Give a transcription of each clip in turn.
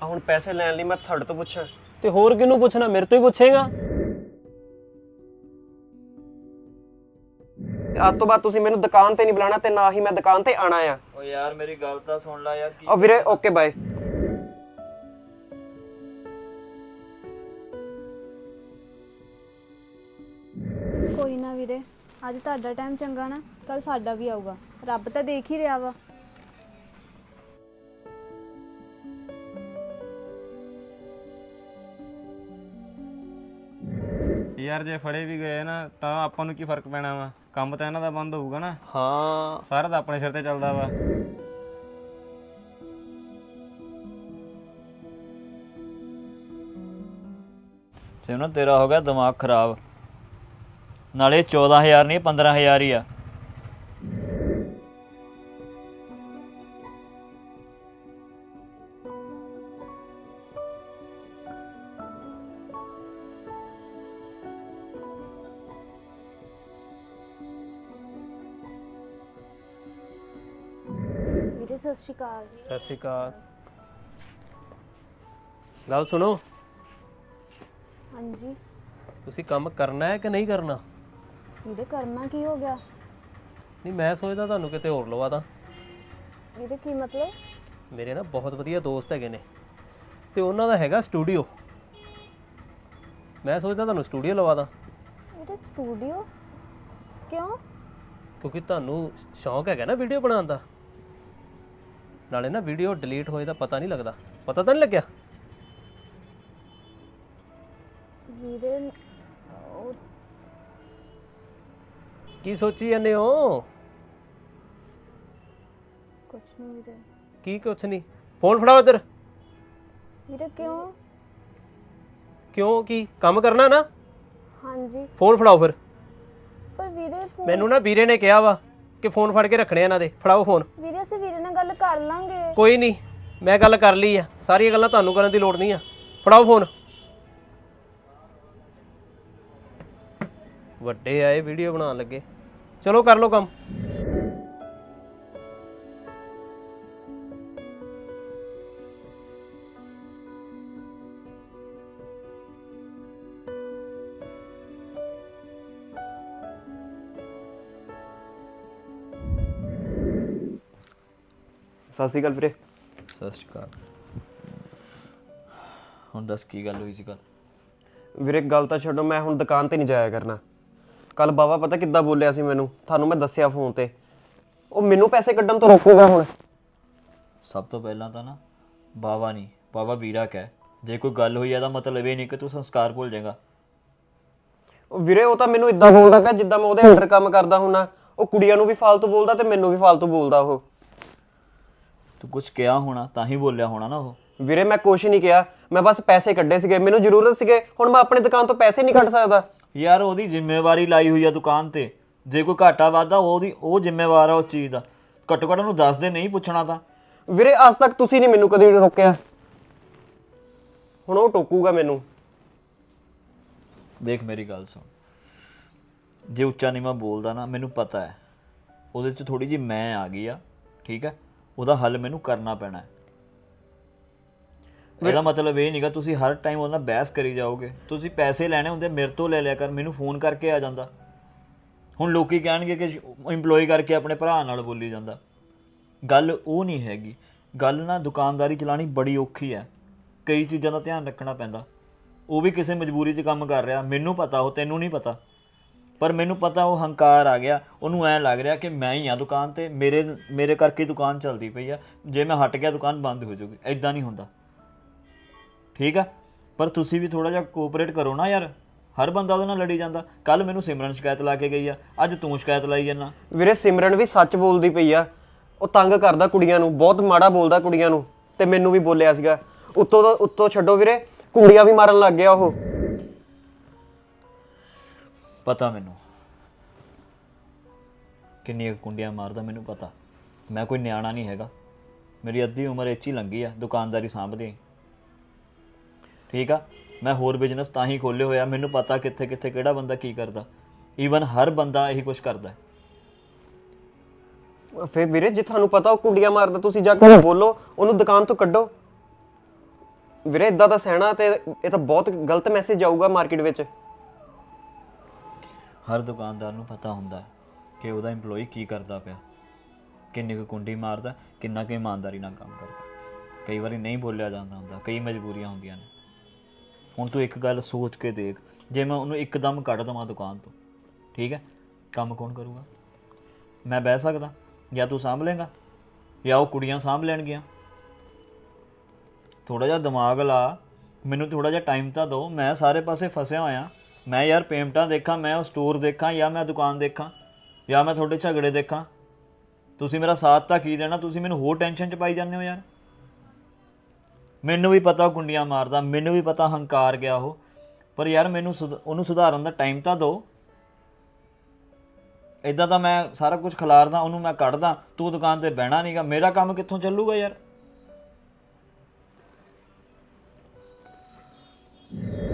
ਆ ਹੁਣ ਪੈਸੇ ਲੈਣ ਲਈ ਮੈਂ ਤੁਹਾਡੇ ਤੋਂ ਪੁੱਛਾਂ। ਤੇ ਹੋਰ ਕਿਹਨੂੰ ਪੁੱਛਣਾ? ਮੇਰੇ ਤੋਂ ਹੀ ਪੁੱਛੇਗਾ। ਅੱਜ ਤੋਂ ਬਾਅਦ ਤੁਸੀਂ ਮੈਨੂੰ ਦੁਕਾਨ ਤੇ ਨਹੀਂ ਬੁਲਾਣਾ ਤੇ ਨਾ ਹੀ ਮੈਂ ਦੁਕਾਨ ਤੇ ਆਣਾ ਆ। ਓ ਯਾਰ ਮੇਰੀ ਗੱਲ ਤਾਂ ਸੁਣ ਲੈ ਯਾਰ ਕੀ ਆ ਵੀਰੇ ਓਕੇ ਬਾਏ ਕੋਈ ਨਾ ਵੀਰੇ ਅੱਜ ਤੁਹਾਡਾ ਟਾਈਮ ਚੰਗਾ ਨਾ ਕੱਲ ਸਾਡਾ ਵੀ ਆਊਗਾ। ਰੱਬ ਤਾਂ ਦੇਖ ਹੀ ਰਿਹਾ ਵਾ। ਯਾਰ ਜੇ ਫੜੇ ਵੀ ਗਏ ਨਾ ਤਾਂ ਆਪਾਂ ਨੂੰ ਕੀ ਫ਼ਰਕ ਪੈਣਾ ਵਾ? ਕੰਮ ਤਾਂ ਇਹਨਾਂ ਦਾ ਬੰਦ ਹੋਊਗਾ ਨਾ। ਹਾਂ। ਸਾਰਾ ਤਾਂ ਆਪਣੇ ਸਿਰ ਤੇ ਚੱਲਦਾ ਵਾ। ਸਿਮਰਨ ਤੇਰਾ ਹੋ ਗਿਆ ਦਿਮਾਗ ਖਰਾਬ। ਨਾਲੇ 14000 ਨਹੀਂ 15000 ਹੀ ਆ। ਵੀਰੇ ਸਤਿ ਸ਼੍ਰੀ ਅਕਾਲ ਸਤਿ ਸ਼੍ਰੀ ਅਕਾਲ। ਗੱਲ ਸੁਣੋ। ਹਾਂਜੀ। ਤੁਸੀਂ ਕੰਮ ਕਰਨਾ ਹੈ ਕਿ ਨਹੀਂ ਕਰਨਾ? ਵੀਰੇ ਕਰਨਾ ਕੀ ਹੋ ਗਿਆ? ਨਹੀਂ ਮੈਂ ਸੋਚਦਾ ਤੁਹਾਨੂੰ ਕਿਤੇ ਹੋਰ ਲਵਾ ਦਾਂ। ਵੀਰੇ ਕੀ ਮਤਲਬ? ਮੇਰੇ ਨਾ ਬਹੁਤ ਵਧੀਆ ਦੋਸਤ ਹੈਗੇ ਨੇ। ਤੇ ਉਹਨਾਂ ਦਾ ਹੈਗਾ ਸਟੂਡੀਓ। ਮੈਂ ਸੋਚਦਾ ਤੁਹਾਨੂੰ ਸਟੂਡੀਓ ਲਵਾ ਦਾਂ। ਵੀਰੇ ਸਟੂਡੀਓ? ਕਿਉਂ? ਕਿਉਂਕਿ ਤੁਹਾਨੂੰ ਸ਼ੌਂਕ ਹੈਗਾ ਨਾ ਵੀਡੀਓ ਬਣਾਉਣ ਦਾ। ਨਾਲੇ ਨਾ ਵੀਡੀਓ ਡਿਲੀਟ ਹੋਏ ਦਾ ਪਤਾ ਨਹੀਂ ਲੱਗਦਾ। ਪਤਾ ਤਾਂ ਨਹੀਂ ਲੱਗਿਆ? ਵੀਰੇ ਉਹ ਕੀ ਸੋਚੀ ਜਾਂਦੇ ਹੋ? ਕੁਛ ਨਹੀਂ ਵੀਰੇ। ਕੀ ਕੁਛ ਨਹੀਂ? ਫੋਨ ਫੜਾਓ ਇੱਧਰ। ਵੀਰੇ ਕਿਉਂ? ਕਿਉਂ? ਕੀ ਕੰਮ ਕਰਨਾ ਨਾ? ਹਾਂਜੀ। ਫੋਨ ਫੜਾਓ ਫਿਰ। ਪਰ ਵੀਰੇ ਫੋਨ ਮੈਨੂੰ ਨਾ ਵੀਰੇ ਨੇ ਕਿਹਾ ਵਾ ਕਿ ਫੋਨ ਫੜ ਕੇ ਰੱਖਣੇ ਇਹਨਾਂ ਦੇ। ਫੜਾਓ ਫੋਨ ਵੀਰੇ ਅਸੀਂ ਵੀਰੇ ਗੱਲ ਕਰ ਲਾਂਗੇ। ਕੋਈ ਨਹੀਂ, ਮੈਂ ਗੱਲ ਕਰ ਲਈ ਆ। ਸਾਰੀਆਂ ਗੱਲਾਂ ਤੁਹਾਨੂੰ ਕਰਨ ਦੀ ਲੋੜ ਨਹੀਂ ਆ। ਫੜਾਓ ਫੋਨ। ਵੱਡੇ ਆਏ ਵੀਡੀਓ ਬਣਾਉਣ ਲੱਗੇ। ਚਲੋ ਕਰ ਲਓ ਕੰਮ। ਸਤਿ ਸ਼੍ਰੀ ਅਕਾਲ ਵੀਰੇ। ਸਤਿ ਸ਼੍ਰੀ ਅਕਾਲ। ਹੁਣ ਦੱਸ ਕੀ ਗੱਲ ਹੋਈ ਸੀ ਕੱਲ ਵੀਰੇ ਗੱਲ ਤਾਂ ਛੱਡੋ ਮੈਂ ਹੁਣ ਦੁਕਾਨ ਤੇ ਨਹੀਂ ਜਾਇਆ ਕਰਨਾ। ਕੱਲ ਬਾਬਾ ਪਤਾ ਕਿੱਦਾਂ ਬੋਲਿਆ ਸੀ ਮੈਨੂੰ? ਤੁਹਾਨੂੰ ਮੈਂ ਦੱਸਿਆ ਫੋਨ ਤੇ। ਉਹ ਮੈਨੂੰ ਪੈਸੇ ਕੱਢਣ ਤੋਂ ਰੋਕੂਗਾ ਹੁਣ। ਸਭ ਤੋਂ ਪਹਿਲਾਂ ਤਾਂ ਨਾ ਬਾਵਾ ਨਹੀਂ ਬਾਵਾ ਵੀਰਾ ਕਹਿ। ਜੇ ਕੋਈ ਗੱਲ ਹੋਈ ਆ ਤਾਂ ਮਤਲਬ ਇਹ ਨਹੀਂ ਕਿ ਤੂੰ ਸੰਸਕਾਰ ਭੁੱਲ ਜਾਏਗਾ। ਉਹ ਵੀਰੇ ਉਹ ਤਾਂ ਮੈਨੂੰ ਇਦਾਂ ਬੋਲਦਾ ਪਿਆ ਜਿੱਦਾਂ ਮੈਂ ਉਹਦੇ ਅੰਡਰ ਕੰਮ ਕਰਦਾ ਹੁੰਨਾ। ਉਹ ਕੁੜੀਆਂ ਨੂੰ ਵੀ ਫਾਲਤੂ ਬੋਲਦਾ ਤੇ ਮੈਨੂੰ ਵੀ ਫਾਲਤੂ ਬੋਲਦਾ ਉਹ। ਤੂੰ ਕੁਝ ਕਿਹਾ ਹੋਣਾ ਤਾਂ ਹੀ ਬੋਲਿਆ ਹੋਣਾ ਨਾ ਉਹ। ਵੀਰੇ ਮੈਂ ਕੁਛ ਨਹੀਂ ਕਿਹਾ। ਮੈਂ ਬਸ ਪੈਸੇ ਕੱਢੇ ਸੀਗੇ। ਮੈਨੂੰ ਜ਼ਰੂਰਤ ਸੀਗੇ। ਹੁਣ ਮੈਂ ਆਪਣੀ ਦੁਕਾਨ ਤੋਂ ਪੈਸੇ ਨਹੀਂ ਕੱਢ ਸਕਦਾ। ਯਾਰ ਉਹਦੀ ਜ਼ਿੰਮੇਵਾਰੀ ਲਾਈ ਹੋਈ ਆ ਦੁਕਾਨ ਤੇ। ਜੇ ਕੋਈ ਘਾਟਾ ਵਾਧਾ ਉਹਦੀ ਉਹ ਜ਼ਿੰਮੇਵਾਰ ਆ ਉਸ ਚੀਜ਼ ਦਾ। ਘੱਟੋ ਘੱਟ ਉਹਨੂੰ ਦੱਸ ਦੇ ਨਹੀਂ ਪੁੱਛਣਾ ਤਾਂ। ਵੀਰੇ ਅੱਜ ਤੱਕ ਤੁਸੀਂ ਨਹੀਂ ਮੈਨੂੰ ਕਦੇ ਰੋਕਿਆ। ਹੁਣ ਉਹ ਟੋਕੂਗਾ ਮੈਨੂੰ। ਦੇਖ ਮੇਰੀ ਗੱਲ ਸੁਣ। ਜੇ ਉੱਚਾ ਨੀਵਾਂ ਬੋਲਦਾ ਨਾ ਮੈਨੂੰ ਪਤਾ ਹੈ। ਉਹਦੇ 'ਚ ਥੋੜੀ ਜਿਹੀ ਮੈਂ ਆ ਗਈ ਆ। ਠੀਕ ਹੈ? ਉਹਦਾ ਹੱਲ ਮੈਨੂੰ ਕਰਨਾ ਪੈਣਾ ਹੈ। ਇਹਦਾ ਮਤਲਬ ਇਹ ਨਹੀਂਗਾ ਤੁਸੀਂ ਹਰ ਟਾਈਮ ਉਹਦੇ ਨਾਲ ਬਹਿਸ ਕਰੀ ਜਾਓਗੇ। ਤੁਸੀਂ ਪੈਸੇ ਲੈਣੇ ਹੁੰਦੇ ਮੇਰੇ ਤੋਂ ਲੈ ਲਿਆ ਕਰ ਮੈਨੂੰ ਫੋਨ ਕਰਕੇ ਆ ਜਾਂਦਾ। ਹੁਣ ਲੋਕੀ ਕਹਿਣਗੇ ਕਿ EMPLOYE ਕਰਕੇ ਆਪਣੇ ਭਰਾ ਨਾਲ ਬੋਲੀ ਜਾਂਦਾ। ਗੱਲ ਉਹ ਨਹੀਂ ਹੈਗੀ। ਗੱਲ ਨਾ ਦੁਕਾਨਦਾਰੀ ਚਲਾਣੀ ਬੜੀ ਔਖੀ ਹੈ। ਕਈ ਚੀਜ਼ਾਂ ਦਾ ਧਿਆਨ ਰੱਖਣਾ ਪੈਂਦਾ। ਉਹ ਵੀ ਕਿਸੇ ਮਜਬੂਰੀ 'ਚ ਕੰਮ ਕਰ ਰਿਹਾ। ਮੈਨੂੰ ਪਤਾ ਉਹ ਤੈਨੂੰ ਨਹੀਂ ਪਤਾ। ਪਰ ਮੈਨੂੰ ਪਤਾ ਉਹ ਹੰਕਾਰ ਆ ਗਿਆ। ਉਹਨੂੰ ਐ ਲੱਗ ਰਿਹਾ ਕਿ ਮੈਂ ਹੀ ਆ ਦੁਕਾਨ ਤੇ, ਮੇਰੇ ਮੇਰੇ ਕਰਕੇ ਦੁਕਾਨ ਚੱਲਦੀ ਪਈ ਆ। ਜੇ ਮੈਂ ਹਟ ਗਿਆ, ਦੁਕਾਨ ਬੰਦ ਹੋ ਜਾਊਗੀ। ਐਦਾਂ ਨਹੀਂ ਹੁੰਦਾ। ਠੀਕ ਆ? ਪਰ ਤੁਸੀਂ ਵੀ ਥੋੜਾ ਜਿਹਾ ਕੋਆਪਰੇਟ ਕਰੋ ਨਾ ਯਾਰ। ਹਰ ਬੰਦਾ ਉਹਦੇ ਨਾਲ ਲੜੀ ਜਾਂਦਾ। ਕੱਲ ਮੈਨੂੰ ਸਿਮਰਨ ਸ਼ਿਕਾਇਤ ਲਾ ਕੇ ਗਈ ਆ। ਅੱਜ ਤੂੰ ਸ਼ਿਕਾਇਤ ਲਾਈ ਜਾਂਦਾ। ਵੀਰੇ, ਸਿਮਰਨ ਵੀ ਸੱਚ ਬੋਲਦੀ ਪਈ ਆ। ਉਹ ਤੰਗ ਕਰਦਾ ਕੁੜੀਆਂ ਨੂੰ। ਬਹੁਤ ਮਾੜਾ ਬੋਲਦਾ ਕੁੜੀਆਂ ਨੂੰ। ਤੇ ਮੈਨੂੰ ਵੀ ਬੋਲਿਆ ਸੀਗਾ। ਉੱਤੋਂ ਤੋਂ ਉੱਤੋਂ ਛੱਡੋ ਵੀਰੇ। ਕੁੜੀਆਂ ਵੀ ਮਾਰਨ ਲੱਗ ਗਿਆ ਉਹ। ਪਤਾ ਮੈਨੂੰ। ਕਿੰਨੀਆਂ ਕੁ ਕੁੰਡੀਆਂ ਮਾਰਦਾ ਮੈਨੂੰ ਪਤਾ। ਮੈਂ ਕੋਈ ਨਿਆਣਾ ਨਹੀਂ ਹੈਗਾ। ਮੇਰੀ ਅੱਧੀ ਉਮਰ ਇੱਥੇ ਹੀ ਲੰਘੀ ਆ, ਦੁਕਾਨਦਾਰੀ ਸਾਂਭਦੀ ਠੀਕ ਆ? ਮੈਂ ਹੋਰ ਬਿਜ਼ਨਸ ਤਾਂ ਹੀ ਖੋਲੇ ਹੋਇਆ, ਮੈਨੂੰ ਪਤਾ ਕਿੱਥੇ ਕਿੱਥੇ ਕਿਹੜਾ ਬੰਦਾ ਕੀ ਕਰਦਾ। ਈਵਨ ਹਰ ਬੰਦਾ ਇਹੀ ਕੁਝ ਕਰਦਾ ਹੈ। ਫੇਰ ਵੀਰੇ, ਜੇ ਤੁਹਾਨੂੰ ਪਤਾ ਉਹ ਕੁੰਡੀਆਂ ਮਾਰਦਾ, ਤੁਸੀਂ ਜਾ ਕੇ ਬੋਲੋ, ਉਹਨੂੰ ਦੁਕਾਨ ਤੋਂ ਕੱਢੋ। ਵੀਰੇ ਇਦਾਂ ਦਾ ਸਹਿਣਾ ਤੇ ਇਹ ਤਾਂ ਬਹੁਤ ਗਲਤ ਮੈਸੇਜ ਜਾਊਗਾ ਮਾਰਕੀਟ ਵਿੱਚ। ਹਰ ਦੁਕਾਨਦਾਰ ਨੂੰ ਪਤਾ ਹੁੰਦਾ ਹੈ ਕਿ ਉਹਦਾ EMPLOYE ਕੀ ਕਰਦਾ ਪਿਆ, ਕਿੰਨੀ ਕੁ ਕੁੰਡੀ ਮਾਰਦਾ, ਕਿੰਨਾ ਕੁ ਇਮਾਨਦਾਰੀ ਨਾਲ ਕੰਮ ਕਰਦਾ। ਕਈ ਵਾਰੀ ਨਹੀਂ ਬੋਲਿਆ ਜਾਂਦਾ ਹੁੰਦਾ, ਕਈ ਮਜਬੂਰੀਆਂ ਹੁੰਦੀਆਂ ਨੇ। ਹੁਣ ਤੂੰ ਇੱਕ ਗੱਲ ਸੋਚ ਕੇ ਦੇਖ, ਜੇ ਮੈਂ ਉਹਨੂੰ ਇੱਕਦਮ ਕੱਢ ਦਵਾਂ ਦੁਕਾਨ ਤੋਂ, ਠੀਕ ਹੈ? ਕੰਮ ਕੌਣ ਕਰੂਗਾ? ਮੈਂ ਬਹਿ ਸਕਦਾ, ਜਾਂ ਤੂੰ ਸਾਂਭ ਲੇਗਾ ਜਾਂ ਉਹ ਕੁੜੀਆਂ ਸਾਂਭ ਲੈਣਗੀਆਂ। ਥੋੜਾ ਜਿਹਾ ਦਿਮਾਗ ਲਾ, ਮੈਨੂੰ ਥੋੜਾ ਜਿਹਾ ਟਾਈਮ ਤਾਂ ਦਿਓ, ਮੈਂ ਸਾਰੇ ਪਾਸੇ ਫਸਿਆ ਹੋਇਆ। ਮੈਂ ਯਾਰ ਪੇਮੈਂਟਾਂ ਦੇਖਾਂ, ਮੈਂ ਉਹ ਸਟੋਰ ਦੇਖਾਂ ਜਾਂ ਮੈਂ ਦੁਕਾਨ ਦੇਖਾਂ ਜਾਂ ਮੈਂ ਤੁਹਾਡੇ ਝਗੜੇ ਦੇਖਾਂ। ਤੁਸੀਂ ਮੇਰਾ ਸਾਥ ਤਾਂ ਕੀ ਦੇਣਾ? ਤੁਸੀਂ ਮੈਨੂੰ ਹੋਰ ਟੈਨਸ਼ਨ ਚ ਪਾਈ ਜਾਂਦੇ ਹੋ ਯਾਰ। ਮੈਨੂੰ ਵੀ ਪਤਾ ਉਹ ਗੁੰਡੀਆਂ ਮਾਰਦਾ, ਮੈਨੂੰ ਵੀ ਪਤਾ ਹੰਕਾਰ ਗਿਆ ਉਹ। ਪਰ ਯਾਰ ਮੈਨੂੰ ਸੁਧ- ਉਹਨੂੰ ਸੁਧਾਰਨ ਦਾ ਟਾਈਮ ਤਾਂ ਦਿਓ। ਇਦਾਂ ਤਾਂ ਮੈਂ ਸਾਰਾ ਕੁਝ ਖਿਲਾਰਦਾ, ਉਹਨੂੰ ਮੈਂ ਕੱਢਦਾ, ਤੂੰ ਦੁਕਾਨ ਤੇ ਬਹਿਣਾ ਨਹੀਂਗਾ ਮੇਰਾ ਕੰਮ ਕਿੱਥੋਂ ਚੱਲੂਗਾ ਯਾਰ?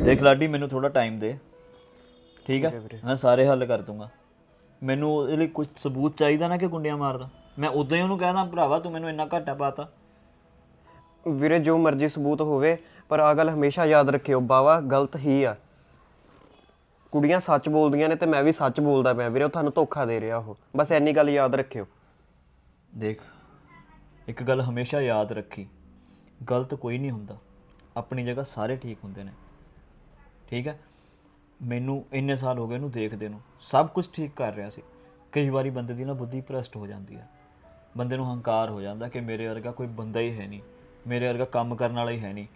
ਦੇਖ ਲਾਡੀ, ਮੈਨੂੰ ਥੋੜਾ ਟਾਈਮ ਦੇ। ਠੀਕ ਹੈ ਮੈਂ ਸਾਰੇ ਹੱਲ ਕਰ ਦੂੰਗਾ। ਮੈਨੂੰ ਇਹਦੇ ਲਈ ਕੁਝ ਸਬੂਤ ਚਾਹੀਦਾ ਨਾ ਕਿ ਗੁੰਡਿਆਂ ਮਾਰਦਾ। ਮੈਂ ਉਦਾਂ ਹੀ ਉਹਨੂੰ ਕਹਿਦਾ ਭਰਾਵਾ ਤੂੰ ਮੈਨੂੰ ਇੰਨਾ ਘਾਟਾ ਪਾਤਾ। ਵੀਰੇ ਜੋ ਮਰਜ਼ੀ ਸਬੂਤ ਹੋਵੇ ਪਰ ਆ ਗੱਲ ਹਮੇਸ਼ਾ ਯਾਦ ਰੱਖਿਓ ਬਾਵਾ ਗਲਤ ਹੀ ਆ। ਕੁੜੀਆਂ ਸੱਚ ਬੋਲਦੀਆਂ ਨੇ ਤੇ ਮੈਂ ਵੀ ਸੱਚ ਬੋਲਦਾ ਪਿਆ। ਵੀਰੇ ਉਹ ਤੁਹਾਨੂੰ ਧੋਖਾ ਦੇ ਰਿਹਾ ਉਹ। ਬਸ ਇੰਨੀ ਗੱਲ ਯਾਦ ਰੱਖਿਓ। ਦੇਖ ਇੱਕ ਗੱਲ ਹਮੇਸ਼ਾ ਯਾਦ ਰੱਖੀ। ਗਲਤ ਕੋਈ ਨਹੀਂ ਹੁੰਦਾ। ਆਪਣੀ ਜਗ੍ਹਾ ਸਾਰੇ ਠੀਕ ਹੁੰਦੇ ਨੇ। ਠੀਕ ਹੈ ਮੈਨੂੰ ਇੰਨੇ ਸਾਲ ਹੋ ਗਏ ਇਹਨੂੰ ਦੇਖਦੇ ਨੂੰ। ਸਭ ਕੁਝ ਠੀਕ ਕਰ ਰਿਹਾ ਸੀ। ਕਈ ਵਾਰੀ ਬੰਦੇ ਦੀ ਨਾ ਬੁੱਧੀ ਭ੍ਰਸ਼ਟ ਹੋ ਜਾਂਦੀ ਹੈ ਬੰਦੇ ਨੂੰ ਹੰਕਾਰ ਹੋ ਜਾਂਦਾ ਕਿ ਮੇਰੇ ਵਰਗਾ ਕੋਈ ਬੰਦਾ ਹੀ ਹੈ ਨਹੀਂ। ਮੇਰੇ ਵਰਗਾ ਕੰਮ ਕਰਨ ਵਾਲਾ ਹੀ ਹੈ ਨਹੀਂ।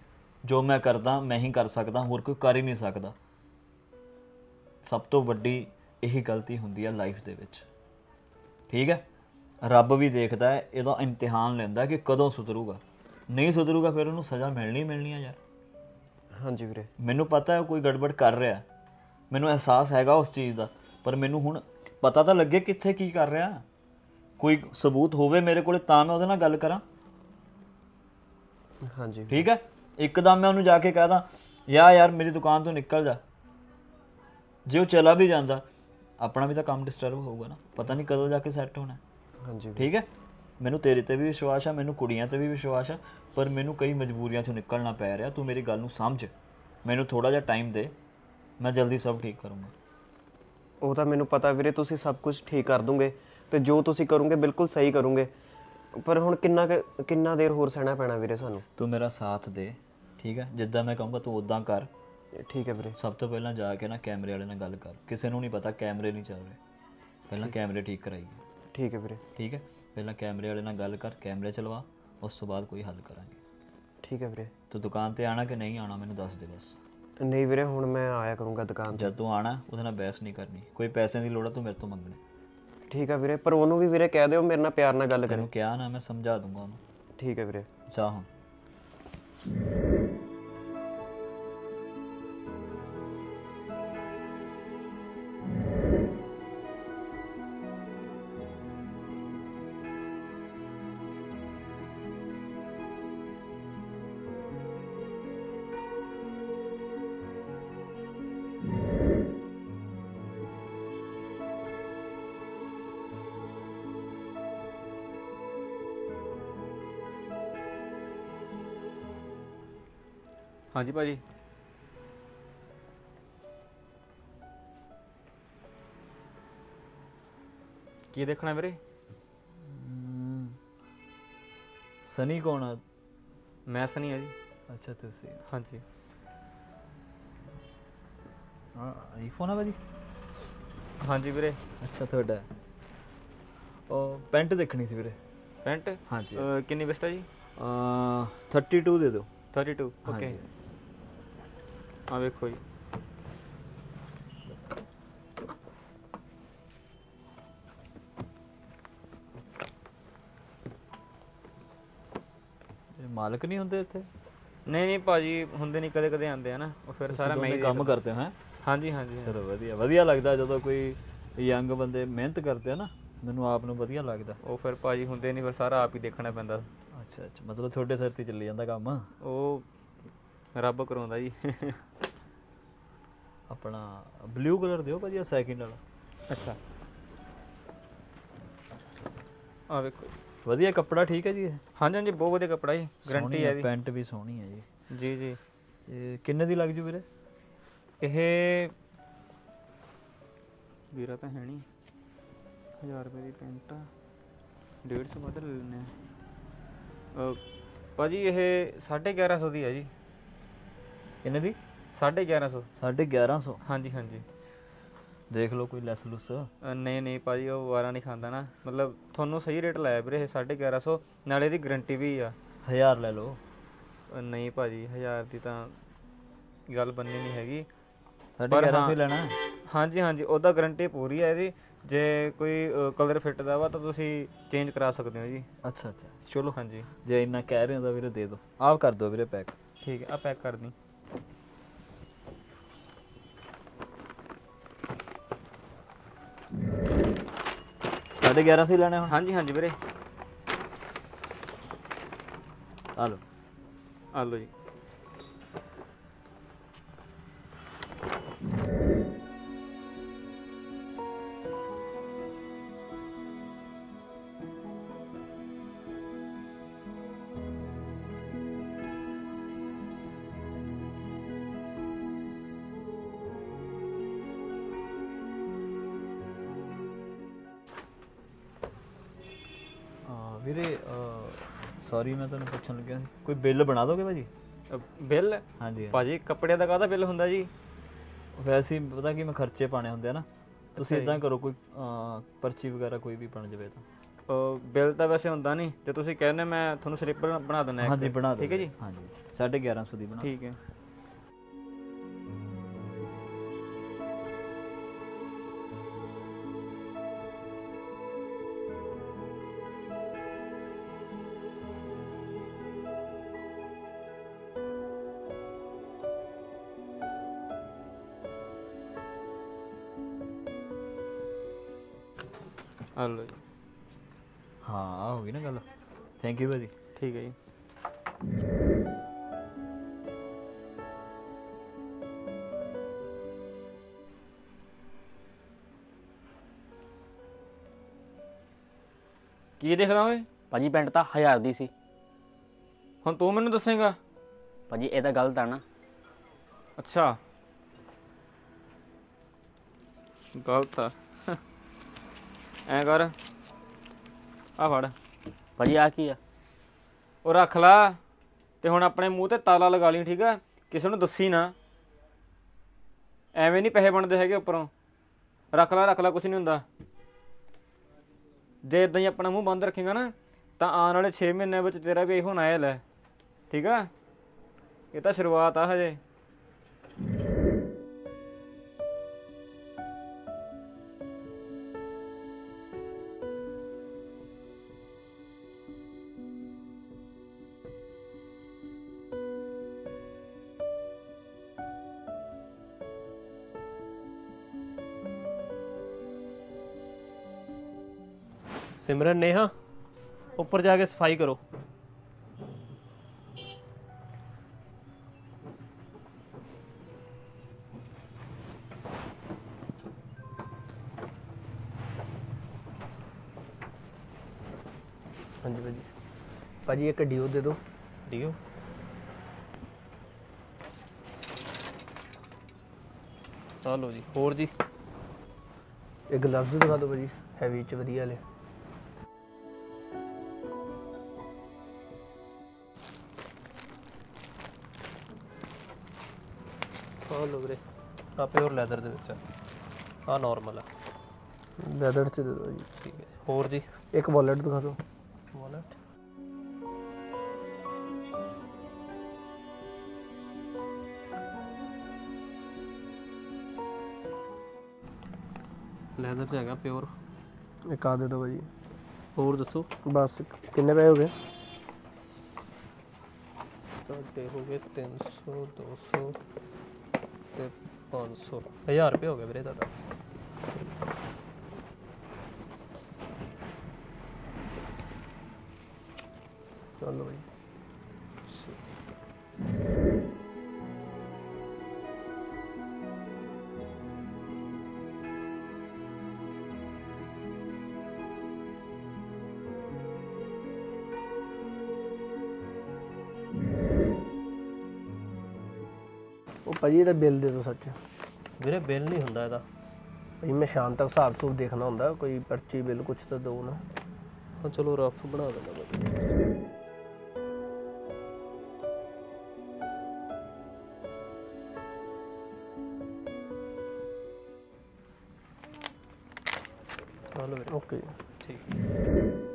ਜੋ ਮੈਂ ਕਰਦਾ ਮੈਂ ਹੀ ਕਰ ਸਕਦਾ ਹੋਰ ਕੋਈ ਕਰ ਹੀ ਨਹੀਂ ਸਕਦਾ। ਸਭ ਤੋਂ ਵੱਡੀ ਇਹੀ ਗਲਤੀ ਹੁੰਦੀ ਹੈ ਲਾਈਫ ਦੇ ਵਿੱਚ। ਠੀਕ ਹੈ? ਰੱਬ ਵੀ ਦੇਖਦਾ ਹੈ ਇਹਦਾ ਇਮਤਿਹਾਨ ਲੈਂਦਾ ਕਿ ਕਦੋਂ ਸੁਧਰੂਗਾ। ਨਹੀਂ ਸੁਧਰੂਗਾ ਫਿਰ ਉਹਨੂੰ ਸਜ਼ਾ ਮਿਲਣੀ ਮਿਲਣੀ ਆ ਯਾਰ। ਹਾਂਜੀ ਵੀਰੇ। ਮੈਨੂੰ ਪਤਾ ਹੈ ਕੋਈ ਗੜਬੜ ਕਰ ਰਿਹਾ। ਮੈਨੂੰ ਅਹਿਸਾਸ ਹੈਗਾ ਉਸ ਚੀਜ਼ ਦਾ ਪਰ ਮੈਨੂੰ ਹੁਣ ਪਤਾ ਤਾਂ ਲੱਗੇ ਕਿੱਥੇ ਕੀ ਕਰ ਰਿਹਾ। ਕੋਈ ਸਬੂਤ ਹੋਵੇ ਮੇਰੇ ਕੋਲੇ ਤਾਂ ਮੈਂ ਉਹਦੇ ਨਾਲ ਗੱਲ ਕਰਾਂ। ਹਾਂਜੀ। ਠੀਕ ਹੈ? ਇੱਕਦਮ ਮੈਂ ਉਹਨੂੰ ਜਾ ਕੇ ਕਹਦਾ ਯਾ ਯਾਰ ਮੇਰੀ ਦੁਕਾਨ ਤੋਂ ਨਿਕਲ ਜਾ। ਜੇ ਉਹ ਚਲਾ ਵੀ ਜਾਂਦਾ ਆਪਣਾ ਵੀ ਤਾਂ ਕੰਮ ਡਿਸਟਰਬ ਹੋਊਗਾ ਨਾ। ਪਤਾ ਨਹੀਂ ਕਦੋਂ ਜਾ ਕੇ ਸੈੱਟ ਹੋਣਾ। ਹਾਂਜੀ। ਠੀਕ ਹੈ? ਮੈਨੂੰ ਤੇਰੇ ਤੇ ਵੀ ਵਿਸ਼ਵਾਸ ਆ ਮੈਨੂੰ ਕੁੜੀਆਂ ਤੇ ਵੀ ਵਿਸ਼ਵਾਸ ਆ ਪਰ ਮੈਨੂੰ ਕਈ ਮਜਬੂਰੀਆਂ ਚੋਂ ਨਿਕਲਣਾ ਪੈ ਰਿਹਾ। ਤੂੰ ਮੇਰੀ ਗੱਲ ਨੂੰ ਸਮਝ। ਮੈਨੂੰ ਥੋੜਾ ਜਿਹਾ ਟਾਈਮ ਦੇ। ਮੈਂ ਜਲਦੀ ਸਭ ਠੀਕ ਕਰੂੰਗਾ। ਉਹ ਤਾਂ ਮੈਨੂੰ ਪਤਾ ਵੀਰੇ ਤੁਸੀਂ ਸਭ ਕੁਝ ਠੀਕ ਕਰ ਦੋਗੇ ਤੇ ਜੋ ਤੁਸੀਂ ਕਰੋਗੇ ਬਿਲਕੁਲ ਸਹੀ ਕਰੋਗੇ। ਪਰ ਹੁਣ ਕਿੰਨਾ ਕੁ- ਕਿੰਨਾ ਦੇਰ ਹੋਰ ਸਹਿਣਾ ਪੈਣਾ ਵੀਰੇ ਸਾਨੂੰ? ਤੂੰ ਮੇਰਾ ਸਾਥ ਦੇ ਠੀਕ ਹੈ? ਜਿੱਦਾਂ ਮੈਂ ਕਹੂੰਗਾ ਤੂੰ ਉਦਾਂ ਕਰ। ਠੀਕ ਹੈ ਵੀਰੇ। ਸਭ ਤੋਂ ਪਹਿਲਾਂ ਜਾ ਕੇ ਨਾ ਕੈਮਰੇ ਵਾਲੇ ਨਾਲ ਗੱਲ ਕਰ। ਕਿਸੇ ਨੂੰ ਨਹੀਂ ਪਤਾ ਕੈਮਰੇ ਨਹੀਂ ਚੱਲ ਰਹੇ। ਪਹਿਲਾਂ ਕੈਮਰੇ ਠੀਕ ਕਰਾਈਏ। ਠੀਕ ਹੈ ਵੀਰੇ। ਠੀਕ ਹੈ? ਪਹਿਲਾਂ ਕੈਮਰੇ ਵਾਲੇ ਨਾਲ ਗੱਲ ਕਰ ਕੈਮਰੇ ਚਲਵਾ ਉਸ ਤੋਂ ਬਾਅਦ ਕੋਈ ਹੱਲ ਕਰਾਂਗੇ। ਠੀਕ ਹੈ ਵੀਰੇ। ਤੂੰ ਦੁਕਾਨ ਤੇ ਆਣਾ ਕਿ ਨਹੀਂ ਆਣਾ ਮੈਨੂੰ ਦੱਸ ਦੇ ਬਸ। ਨਹੀਂ ਵੀਰੇ ਹੁਣ ਮੈਂ ਆਇਆ ਕਰੂੰਗਾ ਦੁਕਾਨ ਤੇ। ਜਦ ਤੂੰ ਆਣਾ ਉਹਦੇ ਨਾਲ ਬਹਿਸ ਨਹੀਂ ਕਰਨੀ। ਕੋਈ ਪੈਸੇ ਦੀ ਲੋੜ ਆ ਤੂੰ ਮੇਰੇ ਤੋਂ ਮੰਗਣੇ। ਠੀਕ ਹੈ ਵੀਰੇ ਪਰ ਉਹਨੂੰ ਵੀ ਵੀਰੇ ਕਹਿ ਦਿਓ ਮੇਰੇ ਨਾਲ ਪਿਆਰ ਨਾਲ ਗੱਲ ਕਰੇ। ਤੈਨੂੰ ਕਿਹਾ ਨਾ ਮੈਂ ਸਮਝਾ ਦੂੰਗਾ ਉਹਨੂੰ। ਠੀਕ ਹੈ ਵੀਰੇ। ਜਾ ਹੁਣ। ਹਾਂਜੀ ਭਾਜੀ। ਕੀ ਦੇਖਣਾ ਵੀਰੇ? ਸਨੀ ਕੌਣ ਆ? ਮੈਂ ਸਨੀ ਆ ਜੀ। ਅੱਛਾ ਤੁਸੀਂ। ਹਾਂਜੀ। ਹਾਂ ਆਈਫੋਨ ਆ ਭਾਜੀ? ਹਾਂਜੀ ਵੀਰੇ। ਅੱਛਾ ਤੁਹਾਡਾ। ਉਹ ਪੈਂਟ ਦੇਖਣੀ ਸੀ ਵੀਰੇ। ਪੈਂਟ? ਹਾਂਜੀ। ਕਿੰਨੀ ਬੈਸਟ ਆ ਜੀ? ਅ 32 ਦੇ ਦਿਓ। 32 ਓਕੇ ਹਾਂਜੀ। ਆ ਵੇਖੋ ਜੀ। ਇਹ ਮਾਲਕ ਨਹੀਂ ਹੁੰਦੇ ਇੱਥੇ? ਨਹੀਂ ਨਹੀਂ ਭਾਜੀ ਹੁੰਦੇ ਨਹੀਂ ਕਦੇ ਕਦੇ ਆਉਂਦੇ ਆ ਨਾ। ਉਹ ਫਿਰ ਸਾਰਾ ਮੈਂ ਹੀ ਕੰਮ ਦੇਖਦਾ। ਕਰਦੇ ਹੋ ਹੈ? ਹਾਂਜੀ ਹਾਂਜੀ। ਚਲੋ ਵਧੀਆ ਵਧੀਆ ਲੱਗਦਾ ਜਦੋਂ ਕੋਈ ਯੰਗ ਬੰਦੇ ਮਿਹਨਤ ਕਰਦੇ ਆ ਨਾ ਮੈਨੂੰ ਆਪ ਨੂੰ ਵਧੀਆ ਲੱਗਦਾ। ਉਹ ਫਿਰ ਭਾਜੀ ਹੁੰਦੇ ਨਹੀਂ ਫਿਰ ਸਾਰਾ ਆਪ ਹੀ ਦੇਖਣਾ ਪੈਂਦਾ। ਅੱਛਾ ਅੱਛਾ ਮਤਲਬ ਤੁਹਾਡੇ ਸਿਰ ਤੇ ਚੱਲੀ ਜਾਂਦਾ ਕੰਮ? ਉਹ ਰੱਬ ਕਰਾਉਂਦਾ ਜੀ। ਆਪਣਾ ਬਲੂ ਕਲਰ ਦਿਓ ਭਾਜੀ ਸੈਕਿੰਡ ਵਾਲਾ। ਅੱਛਾ। ਆ ਵੇਖੋ ਵਧੀਆ ਕੱਪੜਾ ਠੀਕ ਹੈ ਜੀ ਇਹ। ਹਾਂਜੀ ਹਾਂਜੀ ਬਹੁਤ ਵਧੀਆ ਕੱਪੜਾ ਜੀ। ਗਾਰੰਟੀ ਹੈ ਜੀ। ਪੈਂਟ ਵੀ ਸੋਹਣੀ ਹੈ ਜੀ। ਜੀ ਜੀ। ਇਹ ਕਿੰਨੇ ਦੀ ਲੱਗ ਜੂ ਵੀਰੇ? ਇਹ ਵੀਰਾ ਤਾਂ ਹੈ ਨਹੀਂ। 1000 ਰੁਪਏ ਦੀ ਪੈਂਟ ਆ। 150 ਵੱਧ ਲੈ ਲੈਣੇ ਆ। ਭਾਜੀ ਇਹ 1150 ਦੀ ਹੈ ਜੀ। ਕਿੰਨੇ ਦੀ? 1150 1150 ਹਾਂਜੀ ਹਾਂਜੀ। ਦੇਖ ਲਓ ਕੋਈ ਲੈਸ ਲੁਸ। ਅ, ਨਹੀਂ ਨਹੀਂ ਭਾਜੀ ਉਹ ਵਾਰਾ ਨਹੀਂ ਖਾਂਦਾ ਨਾ। ਮਤਲਬ ਤੁਹਾਨੂੰ ਸਹੀ ਰੇਟ ਲਾਇਆ ਵੀਰੇ ਇਹ 1150 ਨਾਲੇ ਦੀ ਗਾਰੰਟੀ ਵੀ ਆ। 1000 ਲੈ ਲਓ। ਅ, ਨਹੀਂ ਭਾਜੀ 1000 ਦੀ ਤਾਂ ਗੱਲ ਬੰਨੀ ਨਹੀਂ ਹੈਗੀ। 1150 ਹੀ। ਲੈਣਾ। ਹਾਂਜੀ ਹਾਂਜੀ ਉਹਦਾ ਗਾਰੰਟੀ ਪੂਰੀ ਹੈ ਇਹਦੀ। ਜੇ ਕੋਈ ਕਲਰ ਫਿੱਟ ਦਾ ਵਾ ਤਾਂ ਤੁਸੀਂ ਚੇਂਜ ਕਰਾ ਸਕਦੇ ਹੋ ਜੀ। ਅੱਛਾ ਅੱਛਾ। ਚਲੋ ਹਾਂਜੀ। ਜੇ ਇੰਨਾ ਕਹਿ ਰਹੇ ਹੋ ਤਾਂ ਵੀਰੇ ਦੇ ਦਿਓ। ਆਪ ਕਰ ਦਿਓ ਵੀਰੇ ਪੈਕ। ਠੀਕ ਹੈ ਆ ਪੈਕ ਕਰ ਦੀ ਸਾਢੇ 1100 ਹੀ ਲੈਣੇ ਹੁਣ? ਹਾਂਜੀ ਹਾਂਜੀ ਵੀਰੇ। ਆ ਲਓ। ਆ ਲਓ ਜੀ। ਵੀਰੇ ਸੌਰੀ ਮੈਂ ਤੁਹਾਨੂੰ ਪੁੱਛਣ ਲੱਗਿਆ ਸੀ। ਕੋਈ ਬਿੱਲ ਬਣਾ ਦੋਗੇ ਭਾਜੀ? ਬਿੱਲ? ਹਾਂਜੀ। ਭਾਜੀ ਕੱਪੜਿਆਂ ਦਾ ਕਾਹਦਾ ਬਿੱਲ ਹੁੰਦਾ ਜੀ? ਵੈਸੇ ਹੀ ਪਤਾ ਕੀ ਮੈਂ ਖਰਚੇ ਪਾਣੇ ਹੁੰਦੇ ਆ ਨਾ। ਤੁਸੀਂ ਇਦਾਂ ਕਰੋ ਕੋਈ ਅਹ, ਪਰਚੀ ਵਗੈਰਾ ਕੋਈ ਵੀ ਬਣ ਜਾਵੇ ਤਾਂ। ਬਿੱਲ ਤਾਂ ਵੈਸੇ ਹੁੰਦਾ ਨਹੀਂ। ਤੇ ਤੁਸੀਂ ਕਹਿੰਦੇ ਮੈਂ ਤੁਹਾਨੂੰ ਸਲਿੱਪ ਬਣਾ ਦਿੰਦਾ। ਹਾਂਜੀ ਬਣਾ ਦਿਓ ਠੀਕ ਹੈ ਜੀ? ਹਾਂਜੀ। 1150 ਦੀ ਬਣਾ ਠੀਕ ਹੈ। ਜੀ। ਹਾਂ ਹੋ ਗਈ ਨਾ ਗੱਲ। ਥੈਂਕ ਯੂ ਭਾਜੀ। ਠੀਕ ਹੈ ਜੀ। ਕੀ ਦੇਖਦਾ ਓਏ? ਭਾਜੀ ਪੈਂਟ ਤਾਂ 1000 ਦੀ ਸੀ। ਹੁਣ ਤੂੰ ਮੈਨੂੰ ਦੱਸੇਗਾ? ਭਾਜੀ ਇਹ ਤਾਂ ਗਲਤ ਆ ਨਾ। ਅੱਛਾ। ਗਲਤ ਆ। ਐ ਕਰ। ਆ ਫੜ। ਭਾਜੀ ਆ ਕੀ ਆ? ਉਹ ਰੱਖ ਲਾ ਤੇ ਹੁਣ ਆਪਣੇ ਮੂੰਹ ਤੇ ਤਾਲਾ ਲਗਾ ਲਈ ਠੀਕ ਆ? ਕਿਸੇ ਨੂੰ ਦੱਸੀ ਨਾ। ਐਵੇਂ ਨਹੀਂ ਪੈਸੇ ਬਣਦੇ ਹੈਗੇ ਉੱਪਰੋਂ। ਰੱਖ ਲਾ ਰੱਖ ਲਾ ਕੁਝ ਨਹੀਂ ਹੁੰਦਾ। ਜੇ ਇਦਾਂ ਹੀ ਆਪਣਾ ਮੂੰਹ ਬੰਦ ਰੱਖੇਗਾ ਨਾ ਤਾਂ ਆਉਣ ਵਾਲੇ 6 ਮਹੀਨਿਆਂ ਵਿੱਚ ਤੇਰਾ ਵੀ ਇਹੋ ਨਾਇਲ ਹੈ। ਠੀਕ ਆ? ਇਹ ਤਾਂ ਸ਼ੁਰੂਆਤ ਆ ਹਜੇ। ਸਿਮਰਨ ਨੇਹਾ ਉੱਪਰ ਜਾ ਕੇ ਸਫ਼ਾਈ ਕਰੋ। ਹਾਂਜੀ ਭਾਜੀ। ਭਾਜੀ ਇੱਕ ਡਿਓ ਦੇ ਦਿਓ। ਹੈ ਆ ਲਓ ਜੀ ਹੋਰ ਜੀ? ਇੱਕ ਗਲਵਸ ਦਿਖਾ ਦਿਓ ਭਾਜੀ ਹੈਵੀ ਚ ਵਧੀਆ ਵਾਲੇ। ਆ ਲਓ ਵੀਰੇ ਆ ਪਿਓਰ ਲੈਦਰ ਦੇ ਵਿੱਚ ਆ। ਨਾਰਮਲ ਆ। ਲੈਦਰ ਚ ਦੇ ਦਿਓ ਜੀ। ਠੀਕ ਹੈ। ਹੋਰ ਜੀ? ਇੱਕ ਵਾਲਟ ਦਿਖਾ ਦਿਓ। ਵਾਲਟ ਲੈਦਰ ਚ ਹੈਗਾ ਪਿਓਰ ਇੱਕ ਆ ਦੇ ਦਿਓ ਭਾਜੀ। ਹੋਰ ਦੱਸੋ? ਬਸ ਕਿੰਨੇ ਪੈਸੇ ਹੋ ਗਏ? ਤੁਹਾਡੇ ਹੋ ਗਏ 300 200 ਤੇ 500 1000 ਰੁਪਏ ਹੋ ਗਿਆ ਵੀਰੇ ਤੁਹਾਡਾ। ਚਲੋ ਭਾਜੀ ਭਾਜੀ ਇਹਦਾ ਬਿੱਲ ਦੇ ਦਿਓ ਸੱਚ। ਵੀਰੇ ਬਿੱਲ ਨਹੀਂ ਹੁੰਦਾ ਇਹਦਾ। ਭਾਜੀ ਮੈਂ ਸ਼ਾਮ ਤੱਕ ਹਿਸਾਬ ਸੂਬ ਦੇਖਣਾ ਹੁੰਦਾ ਕੋਈ ਪਰਚੀ ਬਿੱਲ ਕੁਛ ਤਾਂ ਦਿਓ ਨਾ। ਹਾਂ ਚਲੋ ਰਫ ਬਣਾ ਦਿੰਦਾ ਮੈਂ। ਚਲੋ ਵੀਰੇ। ਓਕੇ। ਠੀਕ।